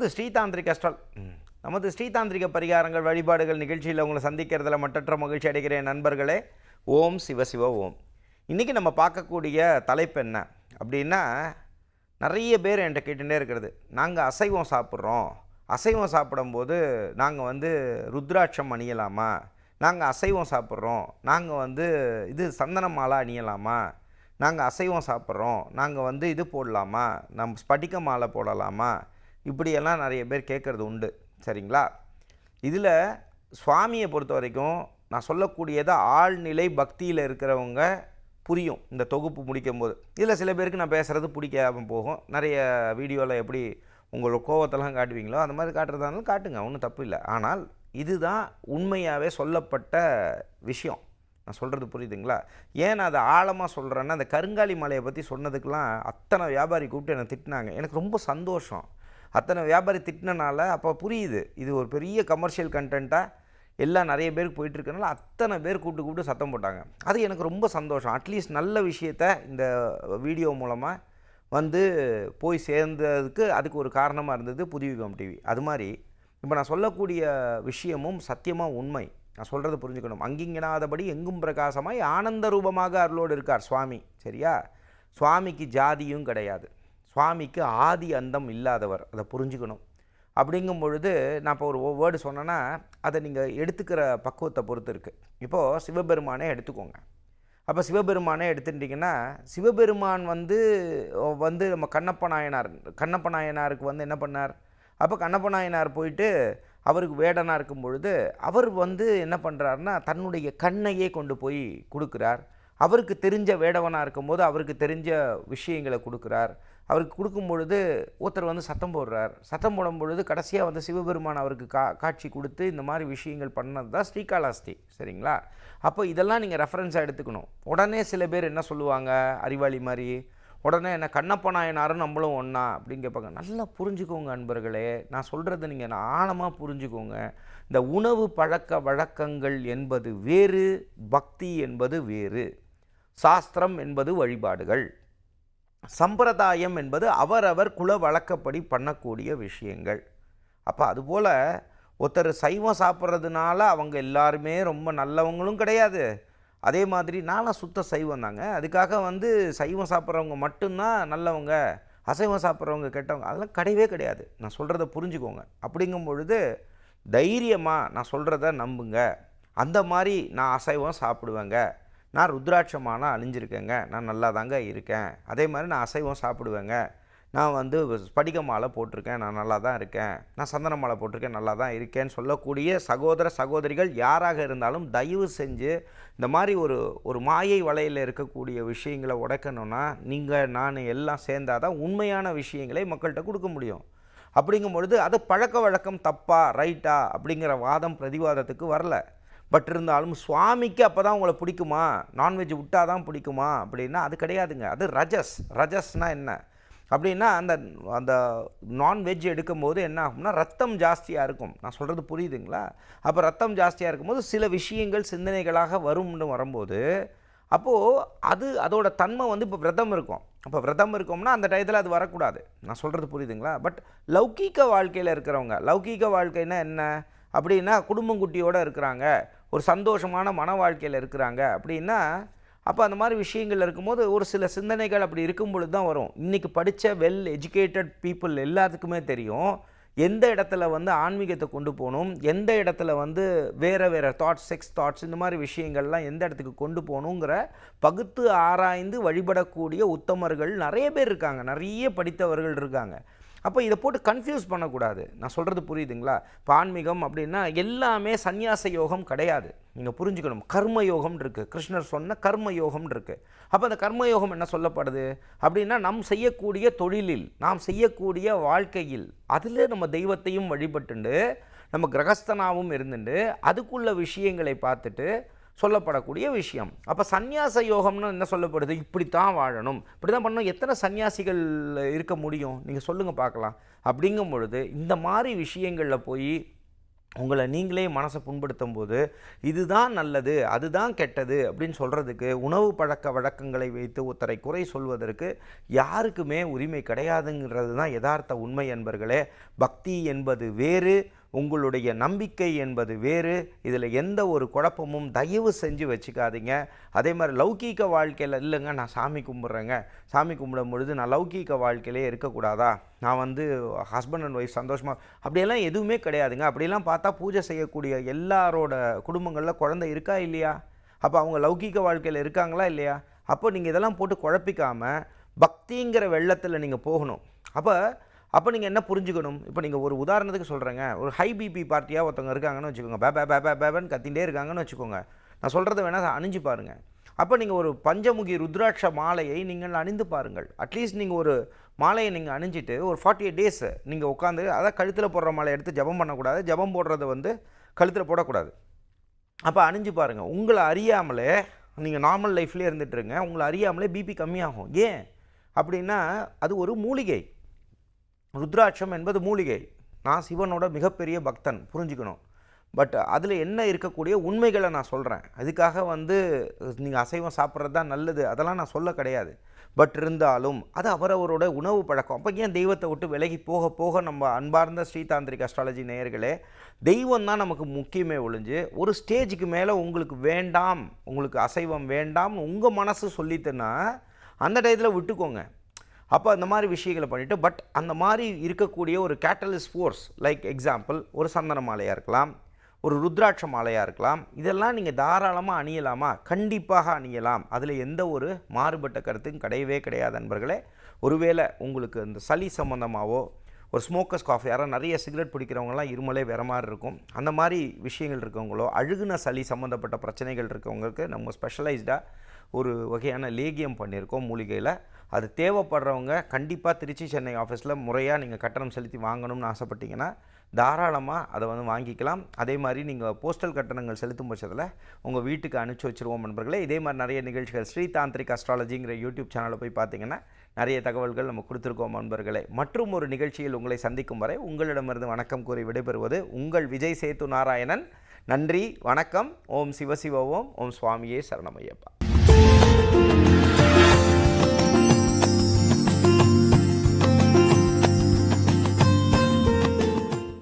நமது ஸ்ரீதாந்திரிக ஸ்டால் நமது ஸ்ரீதாந்திரிக பரிகாரங்கள் வழிபாடுகள் நிகழ்ச்சியில் உங்களை சந்திக்கிறதுல மட்டற்ற மகிழ்ச்சி அடைகிறேன் நண்பர்களே. ஓம் சிவ சிவ ஓம். இன்றைக்கி நம்ம பார்க்கக்கூடிய தலைப்பு என்ன அப்படின்னா நிறைய பேர் என்கிட்ட கேட்டுகிட்டே இருக்கிறது. நாங்கள் அசைவம் சாப்பிட்றோம். அசைவம் சாப்பிடும்போது நாங்கள் வந்து ருத்ராட்சம் அணியலாமா? நாங்கள் அசைவம் சாப்பிட்றோம். நாங்கள் வந்து இது சந்தன மாலை அணியலாமா? நாங்கள் அசைவம் சாப்பிட்றோம். நாங்கள் வந்து இது போடலாமா? நம்ம ஸ்படிக மாலை போடலாமா? இப்படியெல்லாம் நிறைய பேர் கேட்குறது உண்டு. சரிங்களா? இதில் சுவாமியை பொறுத்த வரைக்கும் நான் சொல்லக்கூடியதை ஆழ்நிலை பக்தியில் இருக்கிறவங்க புரியும். இந்த தொகுப்பு முடிக்கும் போது இதில் சில பேருக்கு நான் பேசுகிறது பிடிக்காம போகும். நிறைய வீடியோவில் எப்படி உங்களோட கோவத்தெல்லாம் காட்டுவீங்களோ அந்த மாதிரி காட்டுறதாலும் காட்டுங்க. ஒன்றும் தப்பு இல்லை. ஆனால் இதுதான் உண்மையாகவே சொல்லப்பட்ட விஷயம். நான் சொல்கிறது புரியுதுங்களா? ஏன் நான் அதை ஆழமாக சொல்கிறேன்னா அந்த கருங்காலி மலையை பற்றி சொன்னதுக்கெலாம் அத்தனை வியாபாரி கூப்பிட்டு என்னை திட்டினாங்க. எனக்கு ரொம்ப சந்தோஷம். அத்தனை வியாபாரி திட்டினனால அப்போ புரியுது. இது ஒரு பெரிய கமர்ஷியல் கண்டென்ட்டாக எல்லாம் நிறைய பேருக்கு போயிட்டுருக்கனால அத்தனை பேர் கூப்பிட்டு கூப்பிட்டு சத்தம் போட்டாங்க. அது எனக்கு ரொம்ப சந்தோஷம். அட்லீஸ்ட் நல்ல விஷயத்த இந்த வீடியோ மூலமாக வந்து போய் சேர்ந்ததுக்கு அதுக்கு ஒரு காரணமாக இருந்தது புதுவிகம் டிவி அது மாதிரி இப்போ நான் சொல்லக்கூடிய விஷயமும் சத்தியமாக உண்மை. நான் சொல்கிறது புரிஞ்சுக்கணும். அங்கிங்கனாதபடி எங்கும் பிரகாசமாய் ஆனந்த ரூபமாக அருளோடு இருக்கார் சுவாமி. சரியா? சுவாமிக்கு ஜாதியும் கிடையாது. சுவாமிக்கு ஆதி அந்தம் இல்லாதவர் அதை புரிஞ்சுக்கணும். அப்படிங்கும் பொழுது நான் இப்போ ஒரு வேர்டு சொன்னேன்னா அதை நீங்கள் எடுத்துக்கிற பக்குவத்தை பொறுத்து இருக்குது இப்போது சிவபெருமானே எடுத்துக்கோங்க. அப்போ சிவபெருமானே எடுத்துட்டிங்கன்னா சிவபெருமான் வந்து வந்து நம்ம கண்ணப்ப நாயனார் கண்ணப்ப நாயனாருக்கு வந்து என்ன பண்ணார்? அப்போ கண்ணப்ப நாயனார் போயிட்டு அவருக்கு வேடனாக இருக்கும் பொழுது அவர் வந்து என்ன பண்ணுறாருன்னா தன்னுடைய கண்ணையே கொண்டு போய் கொடுக்குறார். அவருக்கு தெரிஞ்ச வேடவனாக இருக்கும்போது அவருக்கு தெரிஞ்ச விஷயங்களை கொடுக்குறார். அவருக்கு கொடுக்கும் பொழுது ஒருத்தர் வந்து சத்தம் போடுறார். சத்தம் போடும் பொழுது கடைசியாக வந்து சிவபெருமான் அவருக்கு கா காட்சி கொடுத்து இந்த மாதிரி விஷயங்கள் பண்ணது தான் ஸ்ரீகாலாஸ்தி. சரிங்களா? அப்போ இதெல்லாம் நீங்கள் ரெஃபரன்ஸாக எடுத்துக்கணும். உடனே சில பேர் என்ன சொல்லுவாங்க? அறிவாளி மாதிரி உடனே என்ன கண்ணப்ப நாயனாரும் நம்மளும் ஒன்றா அப்படின்னு கேட்பாங்க. நல்லா புரிஞ்சுக்கோங்க அன்பர்களே. நான் சொல்கிறத நீங்கள் நான் ஆழமாக புரிஞ்சுக்கோங்க. இந்த உணவு பழக்க வழக்கங்கள் என்பது வேறு பக்தி என்பது வேறு சாஸ்திரம் என்பது வழிபாடுகள். சம்பிரதாயம் என்பது அவரவர் குல வழக்கப்படி பண்ணக்கூடிய விஷயங்கள். அப்போ அதுபோல் ஒருத்தர் சைவம் சாப்பிட்றதுனால அவங்க எல்லாருமே ரொம்ப நல்லவங்களும் கிடையாது. அதே மாதிரி நானும் சுத்த சைவம் தாங்க. அதுக்காக வந்து சைவம் சாப்பிட்றவங்க மட்டும்தான் நல்லவங்க அசைவம் சாப்பிட்றவங்க கெட்டவங்க அதெல்லாம் கிடையவே கிடையாது. நான் சொல்கிறத புரிஞ்சுக்கோங்க. அப்படிங்கும் பொழுது தைரியமாக நான் சொல்கிறத நம்புங்க. அந்த மாதிரி நான் அசைவம் சாப்பிடுவேங்க. நான் ருத்ராட்சமான அழிஞ்சிருக்கேங்க. நான் நல்லா தாங்க இருக்கேன். அதே மாதிரி நான் அசைவம் சாப்பிடுவேங்க. நான் வந்து ஸ்படிக மாலை போட்டிருக்கேன். நான் நல்லா தான் இருக்கேன். நான் சந்தன மாலை போட்டிருக்கேன். நல்லா தான் இருக்கேன்னு சொல்லக்கூடிய சகோதர சகோதரிகள் யாராக இருந்தாலும் தயவு செஞ்சு இந்த மாதிரி ஒரு ஒரு மாயை வலையில் இருக்கக்கூடிய விஷயங்களை உடைக்கணும்னா நீங்கள் நான் எல்லாம் சேர்ந்தாதான் தான் உண்மையான விஷயங்களை மக்கள்கிட்ட கொடுக்க முடியும். அப்படிங்கும் பொழுது அது பழக்க வழக்கம் தப்பா ரைட்டா அப்படிங்கிற வாதம் பிரதிவாதத்துக்கு வரல. பட் இருந்தாலும் சுவாமிக்கு அப்போ தான் உங்களை பிடிக்குமா? நான்வெஜ் விட்டால் தான் பிடிக்குமா? அப்படின்னா அது கிடையாதுங்க. அது ரஜஸ். ரஜஸ்னால் என்ன? அப்படின்னா அந்த அந்த நான்வெஜ் எடுக்கும்போது என்ன ஆகும்னா ரத்தம் ஜாஸ்தியாக இருக்கும். நான் சொல்கிறது புரியுதுங்களா? அப்போ ரத்தம் ஜாஸ்தியாக இருக்கும்போது சில விஷயங்கள் சிந்தனைகளாக வரும்னு வரும்போது அப்போது அது அதோட தன்மை வந்து இப்போ விரதம் இருக்கும். அப்போ விரதம் இருக்கோம்னா அந்த டயத்தில் அது வரக்கூடாது. நான் சொல்கிறது புரியுதுங்களா? பட் லௌகீக வாழ்க்கையில் இருக்கிறவங்க லௌகீக வாழ்க்கைன்னா என்ன? அப்படின்னா குடும்பங்குட்டியோடு இருக்கிறாங்க. ஒரு சந்தோஷமான மன வாழ்க்கையில் இருக்கிறாங்க அப்படின்னா அப்போ அந்த மாதிரி விஷயங்கள் இருக்கும்போது ஒரு சில சிந்தனைகள் அப்படி இருக்கும் பொழுது தான் வரும். இன்றைக்கி படித்த வெல் எஜுகேட்டட் பீப்புள் எல்லாத்துக்குமே தெரியும். எந்த இடத்துல வந்து ஆன்மீகத்தை கொண்டு போகணும்? எந்த இடத்துல வந்து வேறு வேறு தாட்ஸ் செக்ஸ் தாட்ஸ் இந்த மாதிரி விஷயங்கள்லாம் எந்த இடத்துக்கு கொண்டு போகணுங்கிற பகுத்து ஆராய்ந்து வழிபடக்கூடிய உத்தமர்கள் நிறைய பேர் இருக்காங்க. நிறைய படித்தவர்கள் இருக்காங்க. அப்போ இதை போட்டு கன்ஃபியூஸ் பண்ணக்கூடாது. நான் சொல்கிறது புரியுதுங்களா? இப்போ ஆன்மீகம் அப்படின்னா எல்லாமே சந்நியாச யோகம் கிடையாது. நீங்கள் புரிஞ்சுக்கணும். கர்ம யோகம் இருக்குது கிருஷ்ணர் சொன்ன கர்ம யோகம் இருக்குது அப்போ அந்த கர்ம யோகம் என்ன சொல்லப்படுது? அப்படின்னா நம் செய்யக்கூடிய தொழிலில் நாம் செய்யக்கூடிய வாழ்க்கையில் அதில் நம்ம தெய்வத்தையும் வழிபட்டுண்டு நம்ம கிரகஸ்தனாகவும் இருந்துட்டு அதுக்குள்ள விஷயங்களை பார்த்துட்டு சொல்லப்படக்கூடிய விஷயம். அப்போ சந்நியாச யோகம்னு என்ன சொல்லப்படுது? இப்படித்தான் வாழணும். இப்படி தான் பண்ணணும். எத்தனை சன்னியாசிகள் இருக்க முடியும்? நீங்கள் சொல்லுங்கள் பார்க்கலாம். அப்படிங்கும் பொழுது இந்த மாதிரி விஷயங்களில் போய் உங்களை நீங்களே மனசை புண்படுத்தும் போது இதுதான் நல்லது அதுதான் கெட்டது அப்படின்னு சொல்கிறதுக்கு உணவு பழக்க வழக்கங்களை வைத்து ஒருத்தரை குறை சொல்வதற்கு யாருக்குமே உரிமை கிடையாதுங்கிறது தான் யதார்த்த உண்மை என்பர்களே பக்தி என்பது வேறு உங்களுடைய நம்பிக்கை என்பது வேறு. இதில் எந்த ஒரு குழப்பமும் தயவு செஞ்சு வச்சுக்காதீங்க. அதே மாதிரி லௌகீக வாழ்க்கையில் இல்லைங்க நான் சாமி கும்பிட்றேங்க. சாமி கும்பிடும் பொழுது நான் லௌகீக வாழ்க்கையிலே இருக்கக்கூடாதா? நான் வந்து ஹஸ்பண்ட் அண்ட் ஒய்ஃப் சந்தோஷமாக அப்படியெல்லாம் எதுவுமே கிடையாதுங்க. அப்படியெல்லாம் பார்த்தா பூஜை செய்யக்கூடிய எல்லாரோட குடும்பங்களில் குழந்தை இருக்கா இல்லையா? அப்போ அவங்க லௌகீக வாழ்க்கையில் இருக்காங்களா இல்லையா? அப்போ நீங்கள் இதெல்லாம் போட்டு குழப்பிக்காமல் பக்திங்கிற வெள்ளத்தில் நீங்கள் போகணும். அப்போ அப்போ நீங்கள் என்ன புரிஞ்சுக்கணும்? இப்போ நீங்கள் ஒரு உதாரணத்துக்கு சொல்கிறேங்க ஒரு ஹை பிபி பார்ட்டியாக ஒருத்தவங்க இருக்காங்கன்னு வச்சுக்கோங்க. பே பே பே பே பேபன்னு கத்திகிட்டே இருக்காங்கன்னு வச்சுக்கோங்க. நான் சொல்கிறத வேணால் அணிஞ்சு பாருங்கள் அப்போ நீங்கள் ஒரு பஞ்சமுகி ருத்ராட்ச மாலையை நீங்கள் அணிந்து பாருங்கள். அட்லீஸ்ட் நீங்கள் ஒரு மாலையை நீங்கள் அணிஞ்சிட்டு ஒரு ஃபார்ட்டி எயிட் டேஸ் நீங்கள் உட்காந்து அதான் கழுத்தில் போடுற மாலையை எடுத்து ஜபம் பண்ணக்கூடாது. ஜபம் போடுறத வந்து கழுத்தில் போடக்கூடாது. அப்போ அணிஞ்சு பாருங்கள் உங்களை அறியாமலே நீங்கள் நார்மல் லைஃப்லேயே இருந்துட்டுருங்க உங்களை அறியாமலே பிபி கம்மியாகும். ஏன்? அப்படின்னா அது ஒரு மூலிகை. ருத்ராட்சம் என்பது மூலிகை. நான் சிவனோட மிகப்பெரிய பக்தன் புரிஞ்சுக்கணும். பட் அதில் என்ன இருக்கக்கூடிய உண்மைகளை நான் சொல்கிறேன் அதுக்காக வந்து நீங்கள் அசைவம் சாப்பிட்றது தான் நல்லது. அதெல்லாம் நான் சொல்ல கிடையாது. பட் இருந்தாலும் அது அவரவரோட உணவு பழக்கம். அப்போ ஏன் தெய்வத்தை விட்டு விலகி போக போக நம்ம அன்பார்ந்த ஸ்ரீதாந்திரிக் அஸ்ட்ராலஜி நேயர்களே தெய்வம் தான் நமக்கு முக்கியமே ஒழிஞ்சு ஒரு ஸ்டேஜுக்கு மேலே உங்களுக்கு வேண்டாம் உங்களுக்கு அசைவம் வேண்டாம் உங்கள் மனசு சொல்லித்துன்னா அந்த டயத்தில் விட்டுக்கோங்க. அப்போ அந்த மாதிரி விஷயங்களை பண்ணிவிட்டு பட் அந்த மாதிரி இருக்கக்கூடிய ஒரு கேட்டலிஸ் ஃபோர்ஸ் லைக் எக்ஸாம்பிள் ஒரு சந்தன மாலையாக இருக்கலாம் ஒரு ருத்ராட்ச மாலையாக இருக்கலாம் இதெல்லாம் நீங்கள் தாராளமாக அணியலாமா? கண்டிப்பாக அணியலாம். அதில் எந்த ஒரு மாறுபட்ட கருத்தும் கிடையவே கிடையாது நண்பர்களே. ஒருவேளை உங்களுக்கு இந்த சளி சம்மந்தமாகவோ ஒரு ஸ்மோக்கர்ஸ் காஃபி யாராவது நிறைய சிகரெட் பிடிக்கிறவங்கலாம் இருமலே வேறு மாதிரி இருக்கும். அந்த மாதிரி விஷயங்கள் இருக்கவங்களோ அழுகுன சளி சம்மந்தப்பட்ட பிரச்சனைகள் இருக்கவங்களுக்கு நம்ம ஸ்பெஷலைஸ்டாக ஒரு வகையான லேகியம் பண்ணியிருக்கோம் மூலிகையில். அது தேவைப்படுறவங்க கண்டிப்பாக திருச்சி சென்னை ஆஃபீஸில் முறையாக நீங்கள் கட்டணம் செலுத்தி வாங்கணும்னு ஆசைப்பட்டீங்கன்னா தாராளமாக அதை வந்து வாங்கிக்கலாம். அதே மாதிரி நீங்கள் போஸ்டல் கட்டணங்கள் செலுத்தும் பட்சத்தில் உங்கள் வீட்டுக்கு அனுப்பிச்சி வச்சுருவோம் நண்பர்களே. இதே மாதிரி நிறைய நிகழ்ச்சிகள் ஸ்ரீ தாந்திரிக் அஸ்ட்ராலஜிங்கிற யூடியூப் சேனலில் போய் பார்த்தீங்கன்னா நிறைய தகவல்கள் நம்ம கொடுத்துருக்கோம் நண்பர்களே. மற்றும் ஒரு நிகழ்ச்சியில் உங்களை சந்திக்கும் வரை உங்களிடமிருந்து வணக்கம் கூறி விடைபெறுவது உங்கள் விஜய் சேத்து நாராயணன். நன்றி வணக்கம். ஓம் சிவசிவ ஓம். ஓம் சுவாமியே சரணமையப்பா